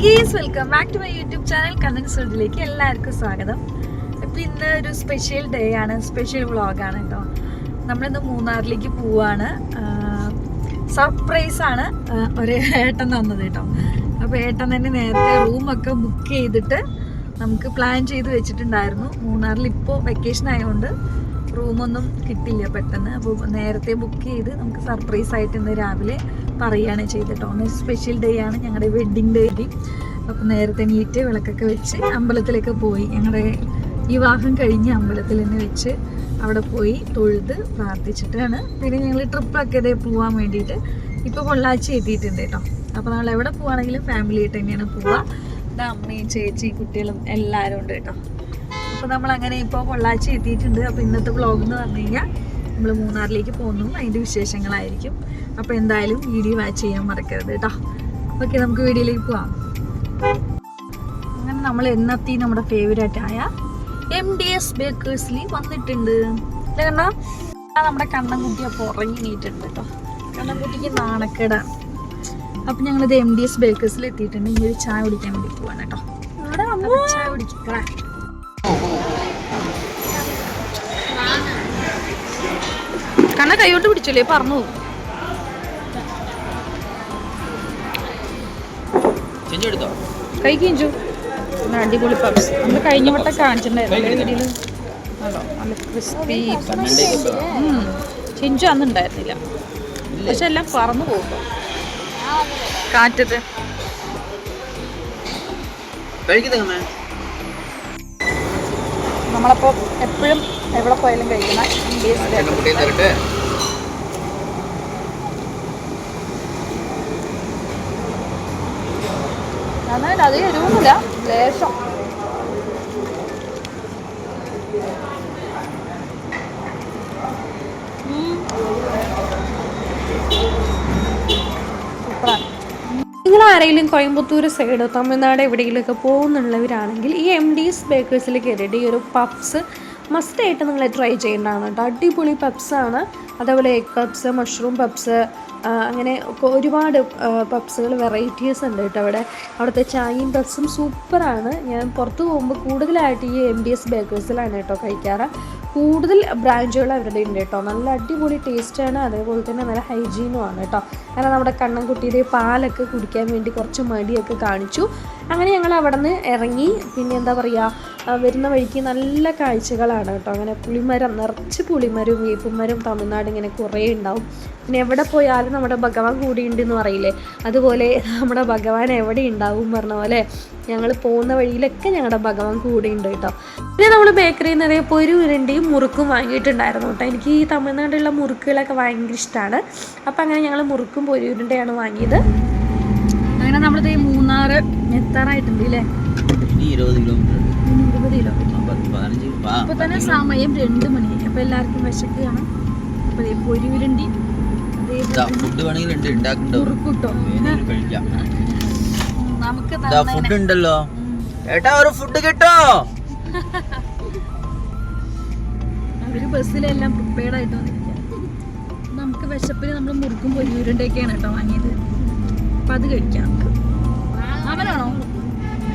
Guys welcome back to my YouTube channel Kannan സുഡിലേക്ക് എല്ലാവർക്കും സ്വാഗതം. ഇപ്പം ഇന്ന് ഒരു സ്പെഷ്യൽ ഡേ ആണ് സ്പെഷ്യൽ വ്ളോഗാണ് കേട്ടോ. നമ്മളിന്ന് മൂന്നാറിലേക്ക് പോവാണ്. സർപ്രൈസ് ആണ് ആ, ഒരു ഏട്ടൻ തന്നത് കേട്ടോ. അപ്പോൾ ഏട്ടൻ തന്നെ നേരത്തെ റൂമൊക്കെ ബുക്ക് ചെയ്തിട്ട് നമുക്ക് പ്ലാൻ ചെയ്ത് വെച്ചിട്ടുണ്ടായിരുന്നു. മൂന്നാറിൽ ഇപ്പോൾ വെക്കേഷൻ ആയതുകൊണ്ട് റൂമൊന്നും കിട്ടില്ല പെട്ടെന്ന്. അപ്പോൾ നേരത്തെ ബുക്ക് ചെയ്ത് നമുക്ക് സർപ്രൈസ് ആയിട്ട് ഇന്ന് രാവിലെ പറയുകയാണ് ചെയ്തിട്ടോ ഒന്ന് സ്പെഷ്യൽ ഡേ ആണ് ഞങ്ങളുടെ വെഡ്ഡിങ് ഡേ അപ്പം നേരത്തെ നീറ്റ് വിളക്കൊക്കെ വെച്ച് അമ്പലത്തിലേക്ക് പോയി. ഞങ്ങളുടെ വിവാഹം കഴിഞ്ഞ് അമ്പലത്തിൽ തന്നെ വെച്ച് അവിടെ പോയി തൊഴുത് പ്രാർത്ഥിച്ചിട്ടാണ്. പിന്നെ ഞങ്ങൾ ട്രിപ്പൊക്കെ ഇതേ പോകാൻ വേണ്ടിയിട്ട് ഇപ്പോൾ പൊള്ളാച്ചി എത്തിയിട്ടുണ്ട് കേട്ടോ. അപ്പോൾ നമ്മൾ എവിടെ പോവാണെങ്കിലും ഫാമിലി ആയിട്ട് തന്നെയാണ് പോവുക എന്റെ അമ്മയും ചേച്ചി കുട്ടികളും എല്ലാവരും ഉണ്ട് കേട്ടോ. അപ്പോൾ നമ്മൾ അങ്ങനെ ഇപ്പോൾ പൊള്ളാച്ചി എത്തിയിട്ടുണ്ട്. അപ്പോൾ ഇന്നത്തെ വ്ളോഗ് എന്ന് പറഞ്ഞു കഴിഞ്ഞാൽ നമ്മൾ മൂന്നാറിലേക്ക് പോകുന്നു. അതിന്റെ വിശേഷങ്ങളായിരിക്കും. അപ്പോൾ എന്തായാലും വീഡിയോ വാച്ച് ചെയ്യാൻ മറക്കരുത് കേട്ടോ. ഓക്കെ നമുക്ക് വീഡിയോയിലേക്ക് പോവാം. അങ്ങനെ നമ്മൾ എന്നത്തി നമ്മുടെ ഫേവറേറ്റ് ആയ എം ഡി എസ് ബേക്കേഴ്സിൽ വന്നിട്ടുണ്ട്. കാരണം നമ്മുടെ കണ്ണൻകുട്ടി അപ്പോൾ ഉറങ്ങി നീട്ടുണ്ട് കേട്ടോ. കണ്ണൻകുട്ടിക്ക് നാണക്കേടാണ് അപ്പം ഞങ്ങളിത് എം ഡി എസ് ബേക്കേഴ്സിൽ എത്തിയിട്ടുണ്ട്. ഇനി ഒരു ചായ കുടിക്കാൻ വേണ്ടി പോവാണ് കേട്ടോ. ചായ കുടിക്കാം. കണ്ണ കൈകൊണ്ട് പിടിച്ചല്ലേ? പറഞ്ഞു കൈ കിഞ്ചു. അടിപൊളി പപ്സ്. നമ്മൾ കഴിഞ്ഞ വട്ടം കാണിച്ചിട്ടുണ്ടായിരുന്നു. നല്ല ക്രിസ്പി പപ്സ് ചിഞ്ചു അന്ന് ഉണ്ടായിരുന്നില്ല. പക്ഷെ എല്ലാം പറന്നു പോകും കാറ്റത്ത്. നമ്മളപ്പോൾ എപ്പോഴും എവിടെ പോയാലും കഴിക്കുന്ന നന്നായിട്ട് അധികം എരിവൊന്നുമില്ല ലേശം. നിങ്ങൾ ആരെങ്കിലും കോയമ്പത്തൂർ സൈഡോ തമിഴ്നാട് എവിടെയെങ്കിലുമൊക്കെ പോകുന്നുള്ളവരാണെങ്കിൽ ഈ എം ഡീസ് ബേക്കേഴ്സിൽ കയറിയിട്ട് ഈ ഒരു പപ്സ് മസ്റ്റായിട്ട് നിങ്ങൾ ട്രൈ ചെയ്യേണ്ടതാണ് കേട്ടോ അടിപൊളി പപ്സാണ് അതേപോലെ എഗ് പപ്സ് മഷ്റൂം പപ്സ് അങ്ങനെ ഒരുപാട് പപ്സുകൾ വെറൈറ്റീസ് ഉണ്ട് കേട്ടോ അവിടെ. അവിടുത്തെ ചായയും പപ്സും സൂപ്പറാണ് ഞാൻ പുറത്ത് പോകുമ്പോൾ കൂടുതലായിട്ട് ഈ എം ഡി എസ് ബേക്കേഴ്സിലാണ് കേട്ടോ കഴിക്കാറ്. കൂടുതൽ ബ്രാഞ്ചുകൾ അവരുടെ ഉണ്ട് കേട്ടോ നല്ല അടിപൊളി ടേസ്റ്റാണ് അതേപോലെ തന്നെ നല്ല ഹൈജീനുമാണ് കേട്ടോ കാരണം നമ്മുടെ കണ്ണൻകുട്ടിയുടെ പാലൊക്കെ കുടിക്കാൻ വേണ്ടി കുറച്ച് മടിയൊക്കെ കാണിച്ചു. അങ്ങനെ ഞങ്ങൾ അവിടെ നിന്ന് ഇറങ്ങി. പിന്നെ എന്താ പറയുക വരുന്ന വഴിക്ക് നല്ല കാഴ്ചകളാണ് കേട്ടോ. അങ്ങനെ പുളിമരം നിറച്ച് പുളിമരവും വേപ്പുമരവും തമിഴ്നാട് ഇങ്ങനെ കുറേ ഉണ്ടാവും. പിന്നെ എവിടെ പോയാലും നമ്മുടെ ഭഗവാൻ കൂടിയുണ്ട് എന്ന് പറയില്ലേ? അതുപോലെ നമ്മുടെ ഭഗവാൻ എവിടെ ഉണ്ടാവും പറഞ്ഞ പോലെ ഞങ്ങൾ പോകുന്ന വഴിയിലൊക്കെ ഞങ്ങളുടെ ഭഗവാൻ കൂടിയുണ്ട് കേട്ടോ. പിന്നെ നമ്മൾ ബേക്കറിയിൽ നിന്ന് അതേപോലെ ഒരു ഉരുണ്ടിയും മുറുക്കും വാങ്ങിയിട്ടുണ്ടായിരുന്നു കേട്ടോ. എനിക്ക് ഈ തമിഴ്നാട്ടിലുള്ള മുറുക്കുകളൊക്കെ ഭയങ്കര ഇഷ്ടമാണ്. അപ്പം അങ്ങനെ ഞങ്ങൾ മുറുക്കും പൊരിയുരുണ്ടയാണ് വാങ്ങിയത്. അങ്ങനെ നമ്മളിത് ഈ മൂന്നാറ് എത്താറായിട്ടുണ്ട് അല്ലേ ഇനി ഇരുപത് കിലോമീറ്റർ ഇരുപത് ഇപ്പൊ തന്നെ സമയം രണ്ട് മണി. അപ്പൊ എല്ലാവർക്കും വിശക്കുകയാണ്. അപ്പൊ പൊരി ഉരുണ്ടി ഫുഡ് വേണമെങ്കിൽ നമുക്ക് ഉണ്ടല്ലോ. ഏട്ടാ ഒരു ഫുഡ് കിട്ടോ? അവർ ബസ്സിലെല്ലാം പ്രിപ്പയർഡ് ആയിട്ട് വന്നിരിക്കുക നമുക്ക് വിശപ്പിന് നമ്മൾ മുറുക്കും പൊരിയൂരണ്ടൊക്കെയാണ് കേട്ടോ വാങ്ങിയത്. അപ്പൊ അത് കഴിക്കാം. അവനാണോ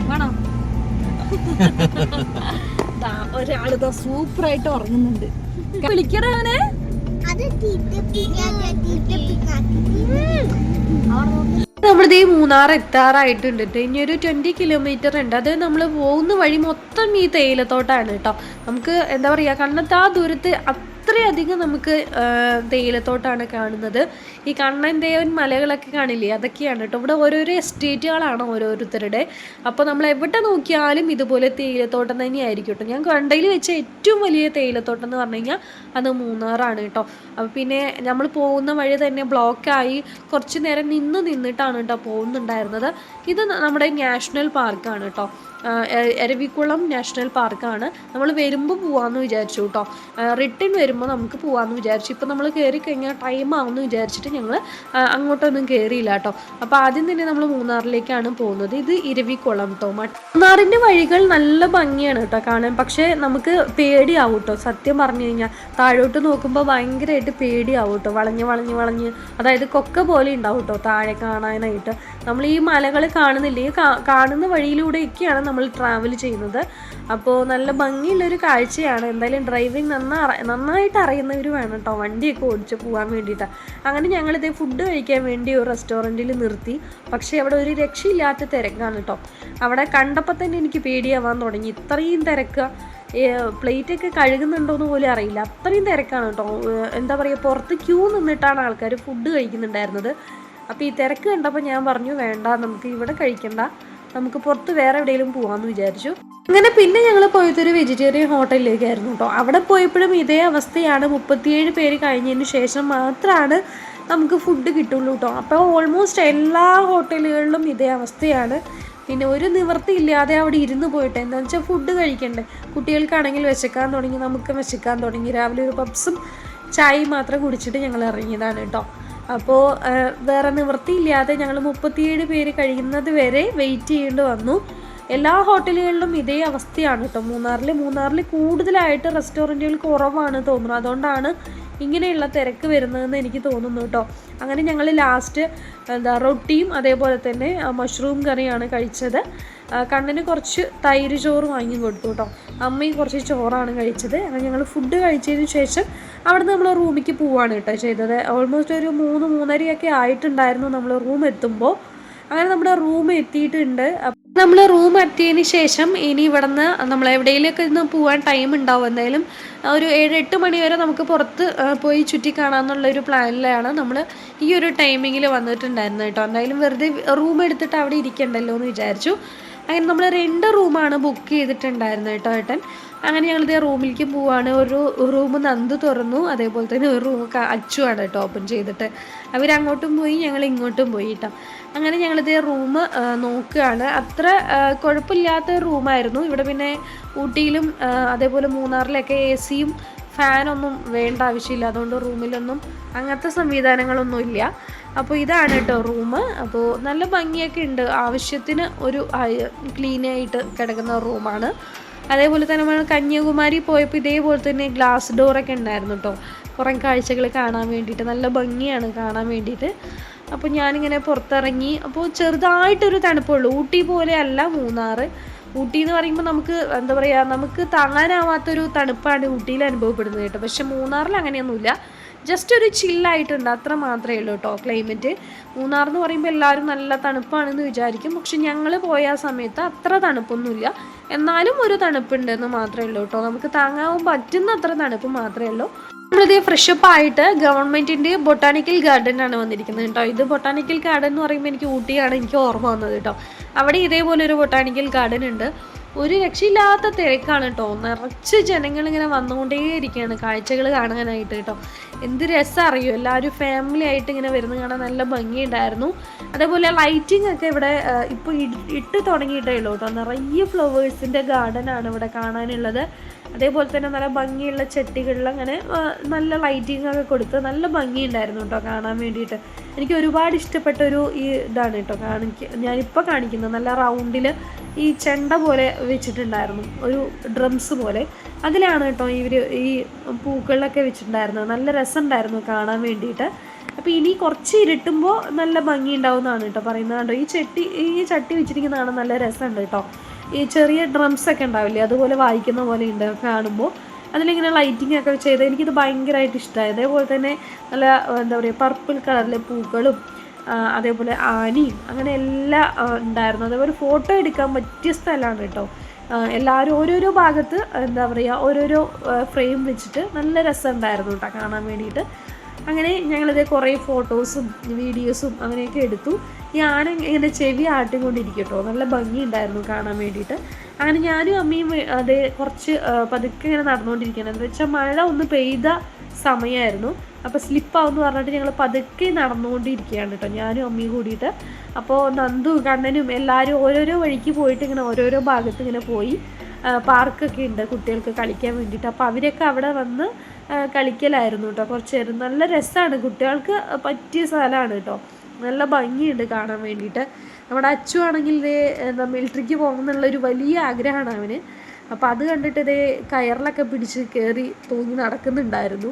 വേണോ? ദാ ഒരാളിതാ സൂപ്പറായിട്ട് ഉറങ്ങുന്നുണ്ട്. വിളിക്കടാ അവനെ. നമ്മുടെ ഈ മൂന്നാർ എത്താറായിട്ടുണ്ട് കേട്ടോ ഇനി ഒരു ട്വന്റി കിലോമീറ്റർ ഉണ്ട്. അത് നമ്മൾ പോകുന്ന വഴി മൊത്തം ഈ തേയിലത്തോട്ടാണ് കേട്ടോ. നമുക്ക് എന്താ പറയുക കണ്ണത്താ ദൂരത്ത് അത്രയധികം നമുക്ക് തേയിലത്തോട്ടാണ് കാണുന്നത്. ഈ കണ്ണൻ ദേവൻ മലകളൊക്കെ കാണില്ലേ? അതൊക്കെയാണ് കേട്ടോ. ഇവിടെ ഓരോരോ എസ്റ്റേറ്റുകളാണ് ഓരോരുത്തരുടെ. അപ്പോൾ നമ്മൾ എവിടെ നോക്കിയാലും ഇതുപോലെ തേയിലത്തോട്ടം തന്നെയായിരിക്കും കേട്ടോ. ഞാൻ കണ്ടയിൽ വെച്ച ഏറ്റവും വലിയ തേയിലത്തോട്ടം എന്ന് പറഞ്ഞു കഴിഞ്ഞാൽ അത് മൂന്നാറാണ് കേട്ടോ. അപ്പോൾ പിന്നെ നമ്മൾ പോകുന്ന വഴി തന്നെ ബ്ലോക്കായി കുറച്ച് നേരം നിന്ന് നിന്നിട്ടാണ് കേട്ടോ പോകുന്നുണ്ടായിരുന്നത്. ഇത് നമ്മുടെ നാഷണൽ പാർക്കാണ് കേട്ടോ. എരവിക്കുളം നാഷണൽ പാർക്കാണ്. നമ്മൾ വരുമ്പോൾ പോവാമെന്ന് വിചാരിച്ചു കേട്ടോ റിട്ടേൺ വരുമ്പോൾ നമുക്ക് പോകാമെന്ന് വിചാരിച്ചു. ഇപ്പോൾ നമ്മൾ കയറി കഴിഞ്ഞാൽ ടൈം ആവുമെന്ന് വിചാരിച്ചിട്ട് ഞങ്ങൾ അങ്ങോട്ടൊന്നും കയറിയില്ല കേട്ടോ അപ്പോൾ ആദ്യം തന്നെ നമ്മൾ മൂന്നാറിലേക്കാണ് പോകുന്നത്. ഇത് ഇരവിക്കുളം കേട്ടോ മൂന്നാറിന്റെ വഴികൾ നല്ല ഭംഗിയാണ് കേട്ടോ കാണാൻ. പക്ഷേ നമുക്ക് പേടിയാവും കേട്ടോ സത്യം പറഞ്ഞു കഴിഞ്ഞാൽ താഴോട്ട് നോക്കുമ്പോൾ ഭയങ്കരമായിട്ട് പേടിയാവും കേട്ടോ വളഞ്ഞ് വളഞ്ഞ് വളഞ്ഞ്. അതായത് കൊക്ക പോലെ ഉണ്ടാവും കേട്ടോ താഴെ കാണാനായിട്ട്. നമ്മൾ ഈ മലകൾ കാണുന്നില്ലേ കാണുന്ന വഴിയിലൂടെയൊക്കെയാണ് നമ്മൾ ട്രാവൽ ചെയ്യുന്നത്. അപ്പോൾ നല്ല ഭംഗിയുള്ളൊരു കാഴ്ചയാണ്. എന്തായാലും ഡ്രൈവിംഗ് നന്നാ നന്നായിട്ട് അറിയുന്നവർ വേണം കേട്ടോ വണ്ടിയൊക്കെ ഓടിച്ച് പോകാൻ വേണ്ടിയിട്ട് അങ്ങനെ ഞങ്ങളിതേ ഫുഡ് കഴിക്കാൻ വേണ്ടി ഒരു റെസ്റ്റോറന്റിൽ നിർത്തി. പക്ഷേ അവിടെ ഒരു രക്ഷയില്ലാത്ത തിരക്കാണ് കേട്ടോ അവിടെ കണ്ടപ്പോൾ തന്നെ എനിക്ക് പേടിയാവാൻ തുടങ്ങി. ഇത്രയും തിരക്ക് പ്ലേറ്റൊക്കെ കഴുകുന്നുണ്ടോ എന്ന് പോലും അറിയില്ല. അത്രയും തിരക്കാണ് കേട്ടോ എന്താ പറയുക പുറത്ത് ക്യൂ നിന്നിട്ടാണ് ആൾക്കാർ ഫുഡ് കഴിക്കുന്നുണ്ടായിരുന്നത്. അപ്പോൾ ഈ തിരക്ക് കണ്ടപ്പോൾ ഞാൻ പറഞ്ഞു വേണ്ട നമുക്ക് ഇവിടെ കഴിക്കണ്ട. നമുക്ക് പുറത്ത് വേറെ എവിടെയെങ്കിലും പോവാന്ന് വിചാരിച്ചു. അങ്ങനെ പിന്നെ ഞങ്ങൾ പോയത് ഒരു വെജിറ്റേറിയൻ ഹോട്ടലിലേക്കായിരുന്നു കേട്ടോ അവിടെ പോയപ്പോഴും ഇതേ അവസ്ഥയാണ്. മുപ്പത്തിയേഴ് പേര് കഴിഞ്ഞതിന് ശേഷം മാത്രമാണ് നമുക്ക് ഫുഡ് കിട്ടുള്ളൂ കേട്ടോ അപ്പോൾ ഓൾമോസ്റ്റ് എല്ലാ ഹോട്ടലുകളിലും ഇതേ അവസ്ഥയാണ്. പിന്നെ ഒരു നിവൃത്തി ഇല്ലാതെ അവിടെ ഇരുന്ന് പോയിട്ട് എന്താ വെച്ചാൽ ഫുഡ് കഴിക്കണ്ടേ? കുട്ടികൾക്കാണെങ്കിൽ വിശക്കാൻ തുടങ്ങി നമുക്ക് വിശക്കാൻ തുടങ്ങി. രാവിലെ ഒരു പപ്സും ചായയും മാത്രം കുടിച്ചിട്ട് ഞങ്ങൾ ഇറങ്ങിയതാണ് കേട്ടോ അപ്പോൾ വേറെ നിവൃത്തിയില്ലാതെ ഞങ്ങൾ മുപ്പത്തിയേഴ് പേര് കഴിയുന്നത് വരെ വെയിറ്റ് ചെയ്യേണ്ടി വന്നു. എല്ലാ ഹോട്ടലുകളിലും ഇതേ അവസ്ഥയാണ് കേട്ടോ. മൂന്നാറിൽ മൂന്നാറിൽ കൂടുതലായിട്ട് റെസ്റ്റോറന്റുകൾ കുറവാണ് തോന്നുന്നു. അതുകൊണ്ടാണ് ഇങ്ങനെയുള്ള തിരക്ക് വരുന്നതെന്ന് എനിക്ക് തോന്നുന്നു കേട്ടോ. അങ്ങനെ ഞങ്ങൾ ലാസ്റ്റ് എന്താ റൊട്ടിയും അതേപോലെ തന്നെ മഷ്റൂം കറിയാണ് കഴിച്ചത്. കണ്ണിന് കുറച്ച് തൈര് ചോറ് വാങ്ങി കൊടുത്തു കേട്ടോ. അമ്മയും കുറച്ച് ചോറാണ് കഴിച്ചത്. അങ്ങനെ ഞങ്ങൾ ഫുഡ് കഴിച്ചതിന് ശേഷം അവിടെ നമ്മൾ റൂമിലേക്ക് പോവാണ് കേട്ടോ ചെയ്തത്. ഓൾമോസ്റ്റ് ഒരു മൂന്ന് മൂന്നരയൊക്കെ ആയിട്ടുണ്ടായിരുന്നു നമ്മൾ റൂം എത്തുമ്പോൾ അങ്ങനെ നമ്മുടെ റൂം എത്തിയിട്ടുണ്ട്. നമ്മൾ റൂം എത്തിയതിന് ശേഷം ഇനി ഇവിടുന്ന് നമ്മൾ എവിടെയെങ്കിലൊക്കെ ഇന്ന് പോകാൻ ടൈം ഉണ്ടാവും. എന്തായാലും ഒരു ഏഴ് എട്ട് മണി വരെ നമുക്ക് പുറത്ത് പോയി ചുറ്റി കാണാമെന്നുള്ള ഒരു പ്ലാനിലാണ് നമ്മൾ ഈ ഒരു ടൈമിങ്ങിൽ വന്നിട്ടുണ്ടായിരുന്നത് കേട്ടോ. എന്തായാലും വെറുതെ റൂം എടുത്തിട്ട് അവിടെ ഇരിക്കണ്ടല്ലോ എന്ന് വിചാരിച്ചു. അങ്ങനെ നമ്മൾ രണ്ട് റൂമാണ് ബുക്ക് ചെയ്തിട്ടുണ്ടായിരുന്നത് കേട്ടോ ഏട്ടൻ. അങ്ങനെ ഞങ്ങളിത് റൂമിലേക്ക് പോവാണ്. ഒരു റൂം നന്ദു തുറന്നു. അതേപോലെ തന്നെ ഒരു റൂം അച്ചുവാണ് കേട്ടോ ഓപ്പൺ ചെയ്തിട്ട്. അവരങ്ങോട്ടും പോയി ഞങ്ങൾ ഇങ്ങോട്ടും പോയി കേട്ടോ. അങ്ങനെ ഞങ്ങളിത് റൂം നോക്കുകയാണ്. അത്ര കുഴപ്പമില്ലാത്ത റൂമായിരുന്നു ഇവിടെ പിന്നെ ഊട്ടിയിലും അതേപോലെ മൂന്നാറിലൊക്കെ എ സിയും ഫാനൊന്നും വേണ്ട ആവശ്യമില്ല. അതുകൊണ്ട് റൂമിലൊന്നും അങ്ങനത്തെ സംവിധാനങ്ങളൊന്നും ഇല്ല. അപ്പോൾ ഇതാണ് കേട്ടോ റൂം. അപ്പോൾ നല്ല ഭംഗിയൊക്കെ ഉണ്ട്. ആവശ്യത്തിന് ഒരു ക്ലീനായിട്ട് കിടക്കുന്ന റൂമാണ്. അതേപോലെ തന്നെ നമ്മൾ കന്യാകുമാരി പോയപ്പോൾ ഇതേപോലെ തന്നെ ഗ്ലാസ് ഡോറൊക്കെ ഉണ്ടായിരുന്നു കേട്ടോ കുറേ കാഴ്ചകൾ കാണാൻ വേണ്ടിയിട്ട് നല്ല ഭംഗിയാണ് കാണാൻ വേണ്ടിയിട്ട്. അപ്പോൾ ഞാനിങ്ങനെ പുറത്തിറങ്ങി അപ്പോൾ ചെറുതായിട്ടൊരു തണുപ്പുള്ളൂ. ഊട്ടി പോലെ അല്ല മൂന്നാറ്. ഊട്ടി എന്ന് പറയുമ്പോൾ നമുക്ക് എന്താ പറയുക നമുക്ക് താങ്ങാനാവാത്തൊരു തണുപ്പാണ് ഊട്ടിയിൽ അനുഭവപ്പെടുന്നത് കേട്ടോ. പക്ഷെ മൂന്നാറിൽ അങ്ങനെയൊന്നുമില്ല. ജസ്റ്റ് ഒരു ചില്ലായിട്ടുണ്ട് അത്ര മാത്രമേ ഉള്ളൂ കേട്ടോ ക്ലൈമറ്റ് മൂന്നാർ എന്ന് പറയുമ്പോൾ എല്ലാവരും നല്ല തണുപ്പാണെന്ന് വിചാരിക്കും. പക്ഷെ ഞങ്ങൾ പോയ സമയത്ത് അത്ര തണുപ്പൊന്നുമില്ല. എന്നാലും ഒരു തണുപ്പുണ്ടെന്ന് മാത്രമേ ഉള്ളൂ കേട്ടോ നമുക്ക് താങ്ങാൻ പറ്റുന്ന അത്ര തണുപ്പ് മാത്രമേ ഉള്ളൂ. നമ്മളിത് ഫ്രഷപ്പ് ആയിട്ട് ഗവൺമെന്റിന്റെ ബൊട്ടാണിക്കൽ ഗാർഡൻ ആണ് വന്നിരിക്കുന്നത് കേട്ടോ ഇത് ബൊട്ടാണിക്കൽ ഗാർഡൻ എന്ന് പറയുമ്പോൾ എനിക്ക് ഊട്ടിയാണ് എനിക്ക് ഓർമ്മ വന്നത് കേട്ടോ അവിടെ ഇതേപോലെ ഒരു ബൊട്ടാണിക്കൽ ഗാർഡൻ ഉണ്ട്. ഒരു രക്ഷയില്ലാത്ത തിരക്കാണ് കേട്ടോ. നിറച്ച് ജനങ്ങൾ ഇങ്ങനെ വന്നുകൊണ്ടേയിരിക്കുകയാണ്. കാഴ്ചകൾ കാണാനായിട്ട് കേട്ടോ. എന്ത് രസം അറിയോ? എല്ലാവരും ഫാമിലി ആയിട്ട് ഇങ്ങനെ വരുന്ന കാണാൻ നല്ല ഭംഗിയുണ്ടായിരുന്നു. അതേപോലെ ലൈറ്റിംഗ് ഒക്കെ ഇവിടെ ഇപ്പോൾ ഇട്ട് തുടങ്ങിയിട്ടേ ഉള്ളൂ കേട്ടോ. നിറയെ ഫ്ലവേഴ്സിന്റെ ഗാർഡനാണ് ഇവിടെ കാണാനുള്ളത്. അതേപോലെ തന്നെ നല്ല ഭംഗിയുള്ള ചെട്ടികളിൽ അങ്ങനെ നല്ല ലൈറ്റിംഗ് ഒക്കെ കൊടുത്ത് നല്ല ഭംഗിയുണ്ടായിരുന്നു കേട്ടോ കാണാൻ വേണ്ടിയിട്ട്. എനിക്ക് ഒരുപാട് ഇഷ്ടപ്പെട്ട ഒരു ഈ ഇതാണ് കേട്ടോ കാണിക്ക ഞാനിപ്പോൾ കാണിക്കുന്നത് നല്ല റൗണ്ടിൽ ഈ ചെണ്ട പോലെ വെച്ചിട്ടുണ്ടായിരുന്നു ഒരു ഡ്രംസ് പോലെ. അതിലാണ് കേട്ടോ ഇവർ ഈ പൂക്കളിലൊക്കെ വെച്ചിട്ടുണ്ടായിരുന്നത്. നല്ല രസമുണ്ടായിരുന്നു കാണാൻ വേണ്ടിയിട്ട്. അപ്പോൾ ഇനി കുറച്ച് ഇരുട്ടുമ്പോൾ നല്ല ഭംഗി ഉണ്ടാവുന്നതാണ് കേട്ടോ പറയുന്നത്. കേട്ടോ ഈ ചട്ടി ഈ ചട്ടി വെച്ചിരിക്കുന്നതാണ് നല്ല രസമുണ്ട് കേട്ടോ. ഈ ചെറിയ ഡ്രംസ് ഒക്കെ ഉണ്ടാവില്ലേ? അതുപോലെ വായിക്കുന്ന പോലെ ഉണ്ട്. കാണുമ്പോൾ അതിലിങ്ങനെ ലൈറ്റിംഗ് ഒക്കെ ചെയ്ത് എനിക്കിത് ഭയങ്കരമായിട്ട് ഇഷ്ടമായി അതേപോലെ തന്നെ നല്ല എന്താ പറയുക പർപ്പിൾ കളറിലെ പൂക്കളും അതേപോലെ ആനയും അങ്ങനെ എല്ലാം ഉണ്ടായിരുന്നു. അതേപോലെ ഫോട്ടോ എടുക്കാൻ പറ്റിയ സ്ഥലമാണ് കേട്ടോ. എല്ലാവരും ഓരോരോ ഭാഗത്ത് എന്താ പറയുക ഓരോരോ ഫ്രെയിം വെച്ചിട്ട് നല്ല രസം ഉണ്ടായിരുന്നു കേട്ടോ കാണാൻ വേണ്ടിയിട്ട്. അങ്ങനെ ഞങ്ങളിത് കുറേ ഫോട്ടോസും വീഡിയോസും അങ്ങനെയൊക്കെ എടുത്തു. ആന ഇങ്ങനെ ചെവി ആട്ടിക്കൊണ്ടിരിക്കും കേട്ടോ നല്ല ഭംഗിയുണ്ടായിരുന്നു കാണാൻ വേണ്ടിയിട്ട്. അങ്ങനെ ഞാനും അമ്മയും അത് കുറച്ച് പതുക്കെ ഇങ്ങനെ നടന്നുകൊണ്ടിരിക്കുകയാണ് എന്താ വെച്ചാൽ മഴ ഒന്ന് പെയ്ത സമയമായിരുന്നു അപ്പോൾ സ്ലിപ്പാവെന്ന് പറഞ്ഞിട്ട് ഞങ്ങൾ പതുക്കെ നടന്നുകൊണ്ടിരിക്കുകയാണ് കേട്ടോ ഞാനും അമ്മയും കൂടിയിട്ട്. അപ്പോൾ നന്ദു കണ്ണനും എല്ലാവരും ഓരോരോ വഴിക്ക് പോയിട്ട് ഇങ്ങനെ ഓരോരോ ഭാഗത്ത് ഇങ്ങനെ പോയി പാർക്കൊക്കെ ഉണ്ട് കുട്ടികൾക്ക് കളിക്കാൻ വേണ്ടിയിട്ട്. അപ്പോൾ അവരൊക്കെ അവിടെ വന്ന് കളിക്കലായിരുന്നു കേട്ടോ കുറച്ച് നേരം. നല്ല രസമാണ് കുട്ടികൾക്ക് പറ്റിയ സ്ഥലമാണ് കേട്ടോ. നല്ല ഭംഗിയുണ്ട് കാണാൻ വേണ്ടിയിട്ട്. നമ്മുടെ അച്ചു ആണെങ്കിൽ എന്താ മിലിറ്ററിക്ക് പോകുമെന്നുള്ളൊരു വലിയ ആഗ്രഹമാണ് അവന്. അപ്പോൾ അത് കണ്ടിട്ട് ഇതേ കയറിലൊക്കെ പിടിച്ച് കയറി തൂങ്ങി നടക്കുന്നുണ്ടായിരുന്നു.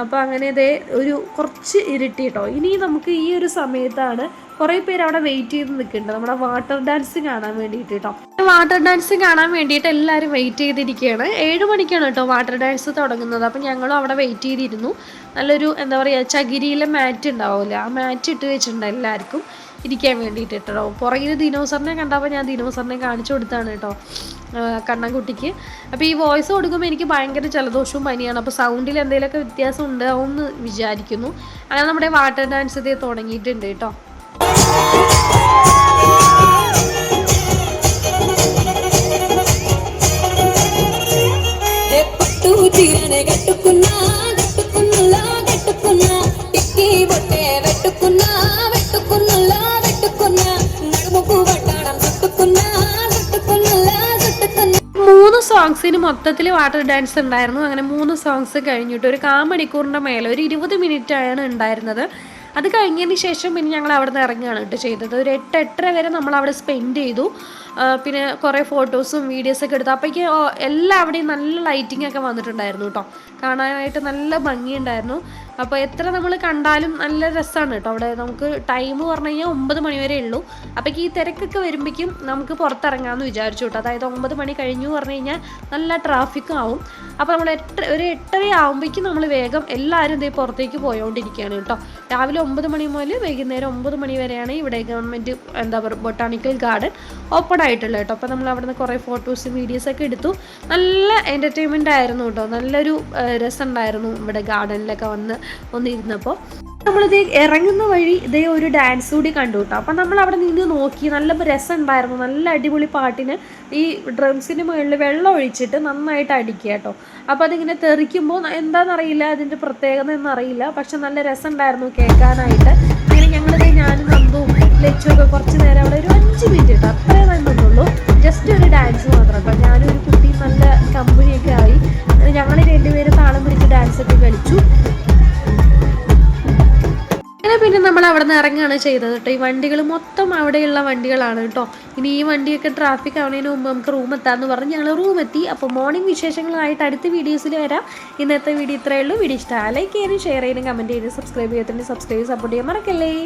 അപ്പോൾ അങ്ങനെ ഇതേ ഒരു കുറച്ച് ഇരുട്ടി കേട്ടോ ഇനി നമുക്ക് ഈ ഒരു സമയത്താണ് കുറേ പേര് അവിടെ വെയിറ്റ് ചെയ്ത് നിൽക്കുന്നുണ്ട് നമ്മുടെ വാട്ടർ ഡാൻസ് കാണാൻ വേണ്ടിയിട്ട് കേട്ടോ വാട്ടർ ഡാൻസ് കാണാൻ വേണ്ടിയിട്ട് എല്ലാവരും വെയിറ്റ് ചെയ്തിരിക്കുകയാണ് ഏഴ് മണിക്കാണ് കേട്ടോ വാട്ടർ ഡാൻസ് തുടങ്ങുന്നത്. അപ്പം ഞങ്ങളും അവിടെ വെയിറ്റ് ചെയ്തിരുന്നു. നല്ലൊരു എന്താ പറയുക ചകിരിയിലെ മാറ്റ് ഉണ്ടാവില്ല ആ മാറ്റ് ഇട്ട് വെച്ചിട്ടുണ്ട് എല്ലാവർക്കും. ഇരിക്കാൻ വേണ്ടിയിട്ട് കേട്ടോ. പുറകിൽ ദിനോസറിനെ കണ്ടപ്പോൾ ഞാൻ ദിനോസറിനെ കാണിച്ചു കൊടുത്താണ് കേട്ടോ കണ്ണൻകുട്ടിക്ക്. അപ്പോൾ ഈ വോയിസ് കൊടുക്കുമ്പോൾ എനിക്ക് ഭയങ്കര ജലദോഷവും പനിയാണ്. അപ്പോൾ സൗണ്ടിൽ എന്തെങ്കിലുമൊക്കെ വ്യത്യാസം ഉണ്ടാവും എന്ന് വിചാരിക്കുന്നു. അങ്ങനെ നമ്മുടെ വാട്ടർ ഡാൻസ് ഇത് തുടങ്ങിയിട്ടുണ്ട് കേട്ടോ. സോങ്സിന് മൊത്തത്തിൽ വാട്ടർ ഡാൻസ് ഉണ്ടായിരുന്നു. അങ്ങനെ മൂന്ന് സോങ്സ് കഴിഞ്ഞിട്ട് ഒരു കാ മണിക്കൂറിന്റെ മേലെ ഒരു ഇരുപത് ആണ് ഉണ്ടായിരുന്നത്. അത് കഴിഞ്ഞതിന് ശേഷം പിന്നെ ഞങ്ങൾ അവിടെ നിന്ന് ഇറങ്ങുകയാണ് കേട്ടോ ചെയ്തത്. ഒരു എട്ട് എട്ടര വരെ നമ്മൾ അവിടെ സ്പെൻഡ് ചെയ്തു. പിന്നെ കുറേ ഫോട്ടോസും വീഡിയോസൊക്കെ എടുത്തു. അപ്പോഴേക്ക് എല്ലാവിടെയും നല്ല ലൈറ്റിംഗ് ഒക്കെ വന്നിട്ടുണ്ടായിരുന്നു കേട്ടോ. കാണാനായിട്ട് നല്ല ഭംഗിയുണ്ടായിരുന്നു. അപ്പോൾ എത്ര നമ്മൾ കണ്ടാലും നല്ല രസമാണ് കേട്ടോ. അവിടെ നമുക്ക് ടൈം പറഞ്ഞു കഴിഞ്ഞാൽ ഒമ്പത് മണി വരെ ഉള്ളൂ. അപ്പോഴേക്ക് ഈ തിരക്കൊക്കെ വരുമ്പോഴേക്കും നമുക്ക് പുറത്തിറങ്ങാമെന്ന് വിചാരിച്ചു കേട്ടോ. അതായത് ഒമ്പത് മണി കഴിഞ്ഞു പറഞ്ഞു കഴിഞ്ഞാൽ നല്ല ട്രാഫിക്കും ആവും. അപ്പോൾ നമ്മൾ എട്ട് ഒരു എട്ടര ആകുമ്പോഴേക്കും നമ്മൾ വേഗം എല്ലാവരും ഇതേ പുറത്തേക്ക് പോയോണ്ടിരിക്കുകയാണ് കേട്ടോ. രാവിലെ ഒമ്പത് മണി മുതൽ വൈകുന്നേരം ഒമ്പത് മണി വരെയാണ് ഇവിടെ ഗവൺമെന്റ് എന്താ പറയുക ബൊട്ടാണിക്കൽ ഗാർഡൻ ഓപ്പൺ ആയിട്ടുള്ളത് കേട്ടോ. അപ്പോൾ നമ്മൾ അവിടെ നിന്ന് കുറേ ഫോട്ടോസും വീഡിയോസൊക്കെ എടുത്തു. നല്ല എന്റർടൈൻമെന്റ് ആയിരുന്നു കേട്ടോ. നല്ലൊരു രസം ഉണ്ടായിരുന്നു ഇവിടെ ഗാർഡനിലൊക്കെ വന്ന് ഒന്നിരുന്നപ്പോൾ നമ്മളിത് ഇറങ്ങുന്ന വഴി ഇതേ ഒരു ഡാൻസ് കൂടി കണ്ടു കേട്ടോ. അപ്പം നമ്മൾ അവിടെ നിന്ന് നോക്കി നല്ല രസം ഉണ്ടായിരുന്നു നല്ല അടിപൊളി പാട്ടിന് ഈ ഡ്രംസിന് മുകളിൽ വെള്ളം ഒഴിച്ചിട്ട് നന്നായിട്ട് അടിക്കുക കേട്ടോ. അപ്പോൾ അതിങ്ങനെ തെറിക്കുമ്പോൾ എന്താണെന്നറിയില്ല അതിന്റെ പ്രത്യേകത എന്നറിയില്ല. പക്ഷെ നല്ല രസം ഉണ്ടായിരുന്നു കേൾക്കാനായിട്ട്. അങ്ങനെ ഞങ്ങളിത് ഞാനും നന്ദുവും ലച്ചുമൊക്കെ കുറച്ച് നേരം അവിടെ ഒരു അഞ്ച് മിനിറ്റ് കേട്ടോ. അത്രേ നിന്നുള്ളൂ ജസ്റ്റ് ഒരു ഡാൻസ് മാത്രം കേട്ടോ. ഞാനും ഒരു കുട്ടി നല്ല കമ്പനിയൊക്കെ ആയി. ഞങ്ങൾ രണ്ടുപേരും താളം പിടിച്ച് ഡാൻസ് ഒക്കെ കളിച്ചു. അങ്ങനെ പിന്നെ നമ്മൾ അവിടെ നിന്ന് ഇറങ്ങുകയാണ് ചെയ്തത് കേട്ടോ. ഈ വണ്ടികൾ മൊത്തം അവിടെയുള്ള വണ്ടികളാണ് കേട്ടോ. ഇനി ഈ വണ്ടിയൊക്കെ ട്രാഫിക് ആവുന്നതിന് മുമ്പ് നമുക്ക് റൂം എത്താമെന്ന് പറഞ്ഞ് ഞങ്ങൾ റൂം എത്തി. അപ്പോൾ മോർണിംഗ് വിശേഷങ്ങളായിട്ട് അടുത്ത വീഡിയോസിൽ വരാം. ഇന്നത്തെ വീഡിയോ ഇത്രയേ ഉള്ളൂ. വീഡിയോ ഇഷ്ടമായി ലൈക്ക് ചെയ്യാനും ഷെയർ ചെയ്യാനും കമന്റ് ചെയ്യാനും സബ്സ്ക്രൈബ് ചെയ്യാത്തതിന് സബ്സ്ക്രൈബ് സപ്പോർട്ട് ചെയ്യാൻ മറക്കല്ലേ.